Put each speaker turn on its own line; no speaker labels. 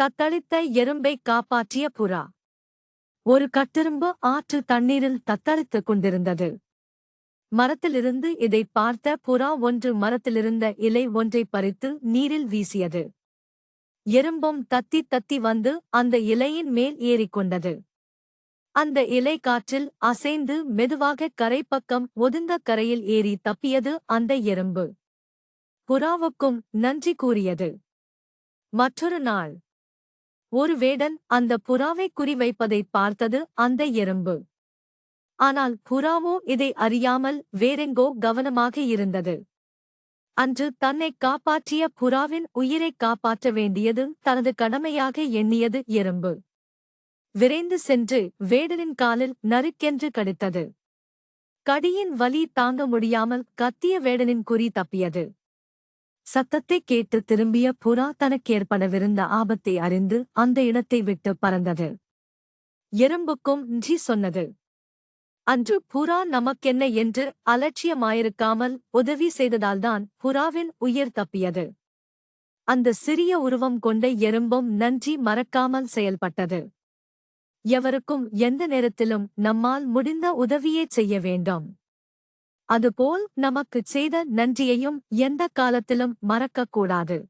தத்தளித்த எறும்பை காப்பாற்றிய புறா. ஒரு கட்டெரும்பு ஆற்று தண்ணீரில் தத்தளித்துக் கொண்டிருந்தது. மரத்திலிருந்து இதைப் பார்த்த புறா ஒன்று மரத்திலிருந்த இலை ஒன்றைப் பறித்து நீரில் வீசியது. எறும்பும் தத்தி தத்தி வந்து அந்த இலையின் மேல் ஏறிக்கொண்டது அந்த இலை காற்றில் அசைந்து மெதுவாக கரைப்பக்கம் ஒதுந்த கரையில் ஏறி தப்பியது அந்த எறும்பு. புறாவுக்கும் நன்றி கூறியது. மற்றொரு நாள். ஒரு வேடன் அந்த புறாவை குறிவைப்பதை பார்த்தது அந்த எறும்பு. ஆனால் புறாவோ இதை அறியாமல் வேறெங்கோ கவனமாக இருந்தது. அன்று தன்னைக் காப்பாற்றிய புறாவின் உயிரைக் காப்பாற்ற வேண்டியது தனது கடமையாக எண்ணியது எறும்பு. விரைந்து சென்று வேடனின் காலில் நறுக்கென்று கடித்தது. கடியின் வலி தாங்க முடியாமல் கத்திய வேடனின் குறி தப்பியது. சத்தத்தைக் கேட்டு திரும்பிய புறா தனக்கேற்படவிருந்த ஆபத்தை அறிந்து அந்த இடத்தை விட்டு பறந்தது. எறும்புக்கும் ஜி சொன்னது. அன்று புறா நமக்கென்ன என்று அலட்சியமாயிருக்காமல் உதவி செய்ததால்தான் புறாவின் உயிர் தப்பியது. அந்த சிறிய உருவம் கொண்ட எறும்பும் நன்றி மறக்காமல் செயல்பட்டது. எவருக்கும் எந்த நேரத்திலும் நம்மால் முடிந்த உதவியே செய்ய வேண்டும். அதுபோல் நமக்குச் செய்த நன்றியையும் எந்த காலத்திலும் மறக்கக்கூடாது